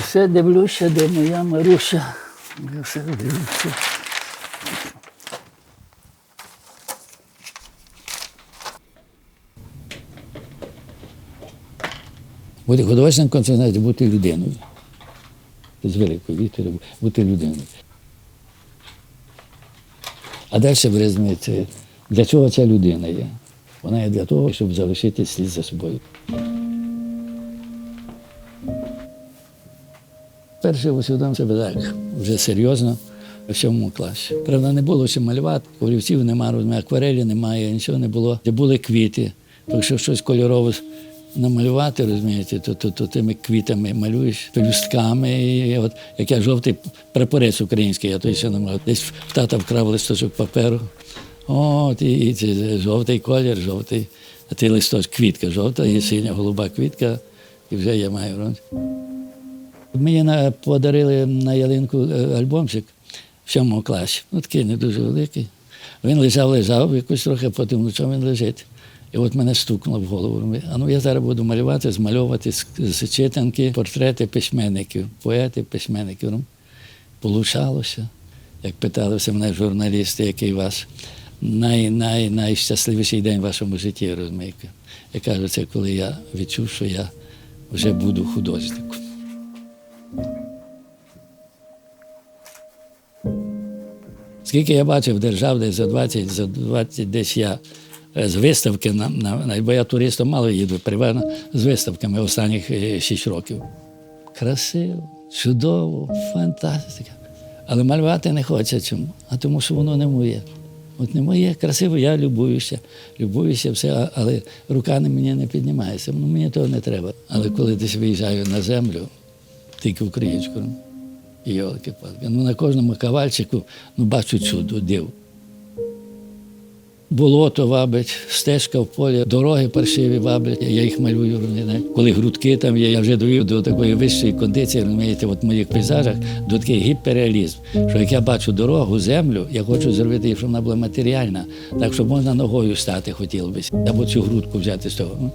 все дивлюся, де моя Маруся. Я все дивлюся. Бути художником це бути людиною. З великої літери бути людиною. А далі розумієте, для чого ця людина є? Вона є для того, щоб залишити слід за собою. Перше усвідомив себе так, вже серйозно, в сьомому класі. Правда, не було ще малювати, олівців немає, розумію, акварелі немає, нічого не було. Де були квіти. Якщо щось кольорове намалювати, розумієте, то, то, то тими квітами малюєш, пелюстками. І от, як я жовтий прапорець український, я той ще намалював. Десь в тата вкрав листочок паперу. От, і, і це жовтий колір, жовтий. А ти листочок, квітка жовта, і синя голуба квітка, і вже я маю. Мені подарили на ялинку е, альбомчик в сьомому класі. Ну, такий не дуже великий. Він лежав, лежав, якось трохи потім ночом він лежить. І от мене стукнуло в голову. А ну я зараз буду малювати, змальовувати з, читанки портрети письменників, поетів, письменників. Ну, Получалося. Як питалися мене журналісти, який вас най, най, найщасливіший день в вашому житті, розумієте. Я кажу, це коли я відчув, що я вже буду художником. Скільки я бачив держав, десь за 20, за 20 десь я е, з виставки, на, на, бо я туристом мало їду, привезено з виставками останніх 6 років. Красиво, чудово, фантастика. Але малювати не хочеться чому? А тому, що воно не моє. От не моє, красиво, я любуюся, любуюся, все, але рука на мені не піднімається. Ну, мені того не треба. Але коли десь виїжджаю на землю, тільки українську. Йолки палки Ну, на кожному кавальчику ну, бачу чудо, див. Болото вабить, стежка в полі, дороги паршиві ваблять, я їх малюю. Коли грудки там є, я вже довів до такої вищої кондиції, розумієте, от в моїх пейзажах, до такий гіперреалізм, що як я бачу дорогу, землю, я хочу зробити, її, щоб вона була матеріальна, так щоб можна ногою стати хотів би. Або цю грудку взяти з того.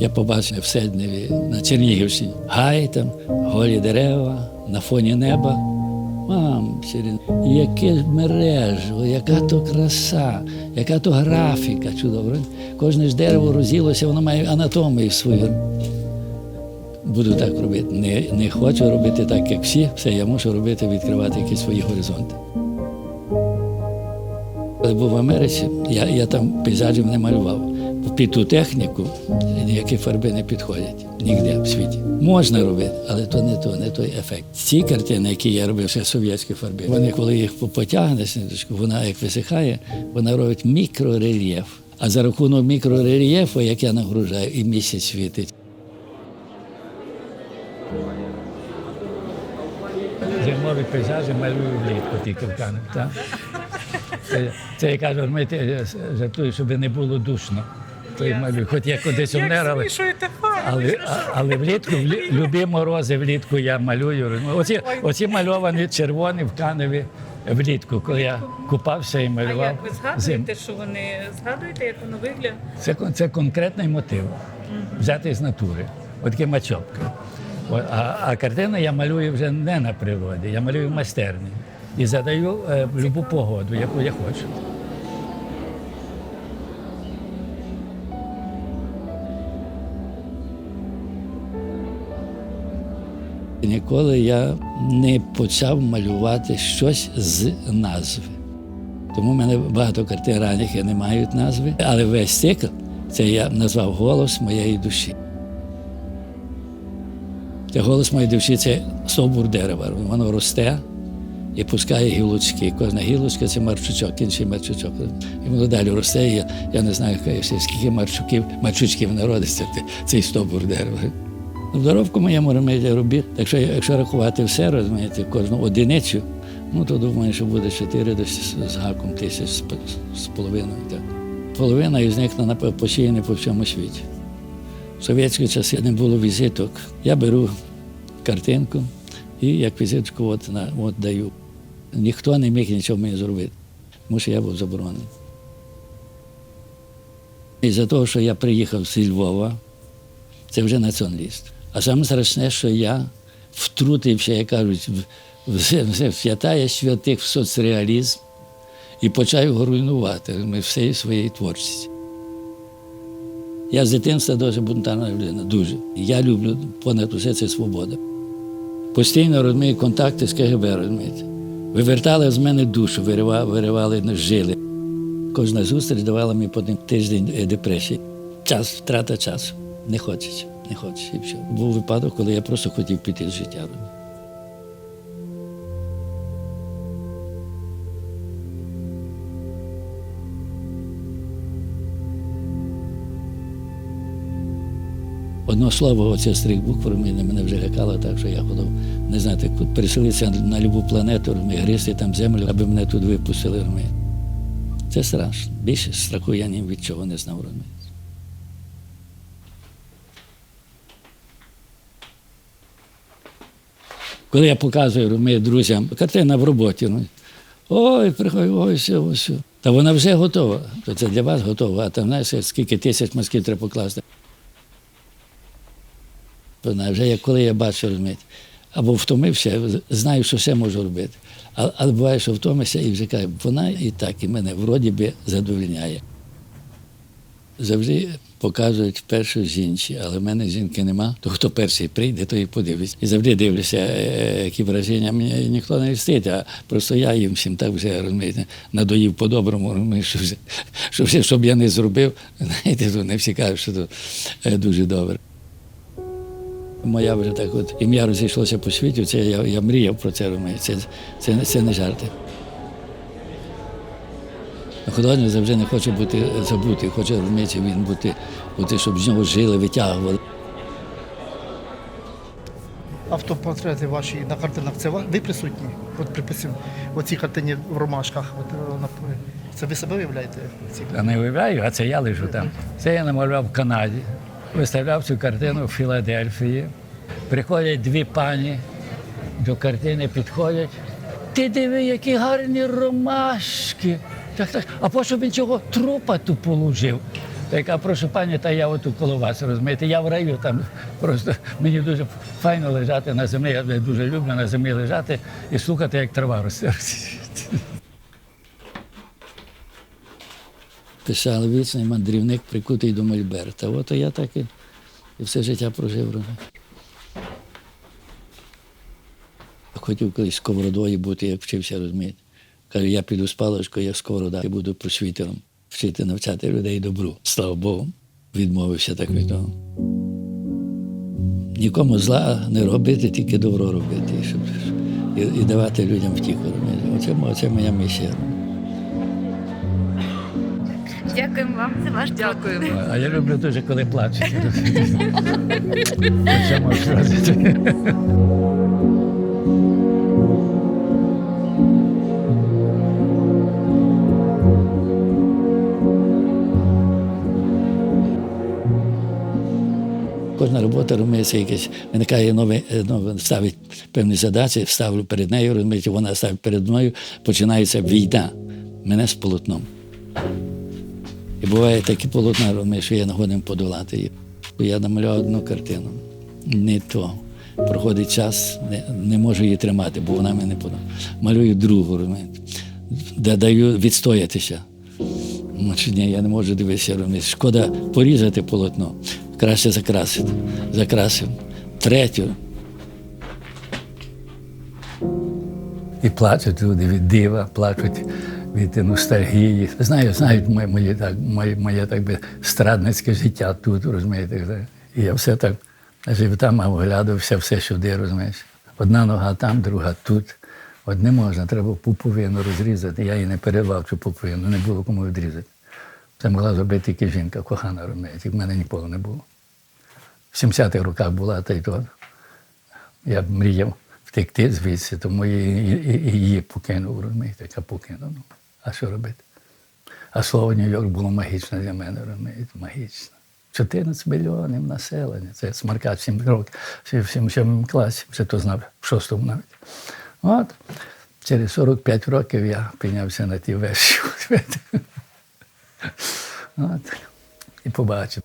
Я побачив в Седневі на Чернігівщині. Гай там, голі дерева, на фоні неба. Мам, яке ж мережо, яка то краса, яка то графіка чудова. Кожне ж дерево розілося, воно має анатомію свою. Буду так робити. Не, не хочу робити так, як всі. Все, я мушу робити, відкривати якісь свої горизонти. Був в Америці, я, я там пейзажів не малював. Під ту техніку ніякі фарби не підходять ніде в світі. Можна робити, але то не то, не той ефект. Ці картини, які я робив, ще совєтські фарби, вони, коли їх потягнеш, вона як висихає, вона робить мікрорельєф. А за рахунок мікрорельєфу, як я нагружаю, і місяць світить. Зимові пейзажі малюю влітку тільки в Канаді. Це, це я кажу, ми жартую, щоб не було душно. То я малюю. Хоч але, Змішуєте фарби. але, а- але влітку, влі- любі морози влітку я малюю. Оці, оці мальовані червоні в Каневі влітку, коли я купався і малював. А як ви згадуєте, що вони згадуєте, як воно виглядає? Це, це конкретний мотив, взятий з натури. Отакі мачопки. А, а картини я малюю вже не на природі, я малюю в майстерні. І задаю е, любу погоду, яку я хочу. Ніколи я не почав малювати щось з назви. Тому в мене багато картин ранніх не мають назви. Але весь цикл це я назвав голос моєї душі. Це голос моєї душі це стовбур дерева. Воно росте і пускає гілочки. Кожна гілочка це марчучок, інший марчучок. І воно далі росте. І я, я не знаю, скільки марчуків, марчучків народиться цей стовбур дерева. В доробку моєму ремеді робіт, якщо, якщо рахувати все, розумієте, кожну одиницю, ну то думаю, що буде 4 десь з- гаком тисяч з, половиною. Так. Половина із них посіяні по всьому світі. В совєтські часи не було візиток. Я беру картинку і як візитку от, на, от даю. Ніхто не міг нічого мені зробити, тому що я був заборонений. І за того, що я приїхав зі Львова, це вже націоналіст. А саме страшне, що я втрутився, як кажуть, в- святая святих в соцреалізм і почав його руйнувати ми всією своєю творчістю. Я з дитинства дуже бунтарна людина, дуже. Я люблю понад усе це свобода. Постійно розумію контакти з КГБ, розумієте. Вивертали з мене душу, виривали, виривали жили. Кожна зустріч давала мені по тиждень е, депресії. Час, втрата часу. Не хочеться, не хочеться. І все. Був випадок, коли я просто хотів піти з життя. розумієте. Одно слово, оце стрік букв мене, мене вже лякало, так що я ходив, не знати, переселитися на любу планету, гризти там землю, аби мене тут випустили. Це страшно. Більше страху я ні від чого не знав. Коли я показую розумієте, друзям, картина в роботі. Ну, ой, приходь, ой, все, ось все. Та вона вже готова. То це для вас готова, а там знаєш, скільки тисяч мазків треба покласти. Вона вже як коли я бачу, розумієте, або втомився, знаю, що ще можу робити. Але буває, що втомився і вже кажу, вона і так, і мене вроді би задовольняє. Завжди показують першу жінці, але в мене жінки нема. То хто перший прийде, то і подивиться. І завжди дивлюся, е, які враження. Мені ніхто не листить, а просто я їм всім так вже розумієте, надоїв по-доброму, розумію, що, вже, що все, щоб я не зробив, знаєте, то не всі кажуть, що то е, дуже добре. Моя вже так от ім'я розійшлося по світі, це я, я мріяв про це розумієте. Це, це, це не жарти. Художник завжди не хоче бути забутий, хоче розумієте, він бути, бути, щоб з нього жили, витягували. Автопортрети ваші на картинах це ви присутні? От приписів в цій картині в ромашках. От, е, на- це ви себе уявляєте? Я не уявляю, а це я лежу там. Це я намалював в Канаді, виставляв цю картину в Філадельфії. Приходять дві пані до картини, підходять. Ти диви, які гарні ромашки. Так, так. А по що він цього трупа тут положив? Так, а прошу пані, та я отут коло вас, розумієте, я в раю там просто мені дуже файно лежати на землі. Я дуже люблю на землі лежати і слухати, як трава росте. Писали вічний мандрівник, прикутий до Мольберта. От я так і, і все життя прожив. Хотів колись сковородою бути, як вчився, розумієте. Кажу, я піду з паличкою, як сковорода, і буду просвітером, вчити навчати людей добру. Слава Богу, відмовився так від того. Нікому зла не робити, тільки добро робити, і, щоб, і, і давати людям втіху. Оце, оце моя місія. Дякуємо вам за ваш труд. А я люблю дуже, коли плачуть. Кожна робота робиться якесь, виникає нове, е, нове, ставить певні задачі, ставлю перед нею, розумієте, вона ставить перед мною, починається війна. Мене з полотном. І буває такі полотна, розумієш, що я не подолати їх. Я намалював одну картину. Не то. Проходить час, не, не можу її тримати, бо вона мене подобає. Малюю другу, розумієте. Даю відстоятися. Ну, ні, я не можу дивитися, розумієш. Шкода порізати полотно. Краще закрасити. Закрасив. Третю. І плачуть люди від дива, плачуть від ностальгії. Знаю, знають моє, моє, так, моє, моє так би страдницьке життя тут, розумієте. І я все так живота мав оглядався, все сюди, розумієш. Одна нога там, друга тут. От не можна, треба пуповину розрізати. Я її не перервав цю пуповину, не було кому відрізати. Це могла зробити тільки жінка, кохана, розумієте. В мене ніколи не було. В 70-х роках була та й то. Я б мріяв втекти звідси, тому і, і, і її покинув, розумієте, яка покинув. Ну, а що робити? А слово Нью-Йорк було магічне для мене, розумієте, магічне. 14 мільйонів населення. Це смаркач 7 років, в 7 класі, вже то знав, в шостому навіть. От, через 45 років я піднявся на ті верші. От, і побачив.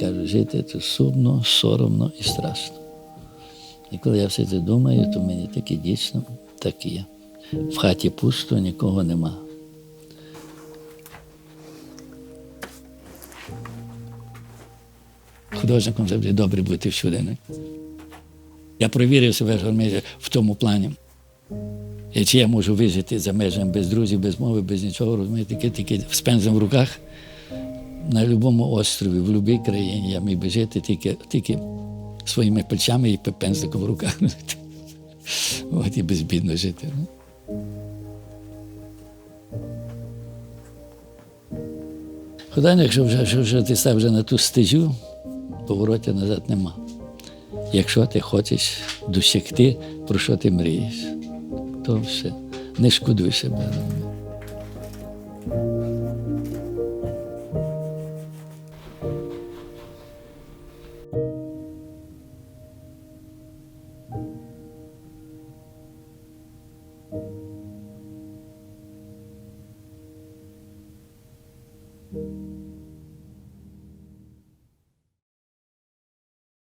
Кажу, жити це сумно, соромно і страшно. І коли я все це думаю, то мені таки дійсно так є. В хаті пусто, нікого нема. Художником завжди добре бути всюди. Не? Я провірив себе в тому плані. Чи я можу вижити за межами без друзів, без мови, без нічого, розумієте, тільки, тільки з пензлем в руках на будь-якому острові, в будь-якій країні я міг би жити тільки, тільки своїми плечами і пензликом в руках. От і безбідно жити. Ну. Художник, якщо вже, вже ти став вже на ту стежу, повороту назад нема. Якщо ти хочеш досягти, про що ти мрієш, то все. Не шкодуй себе.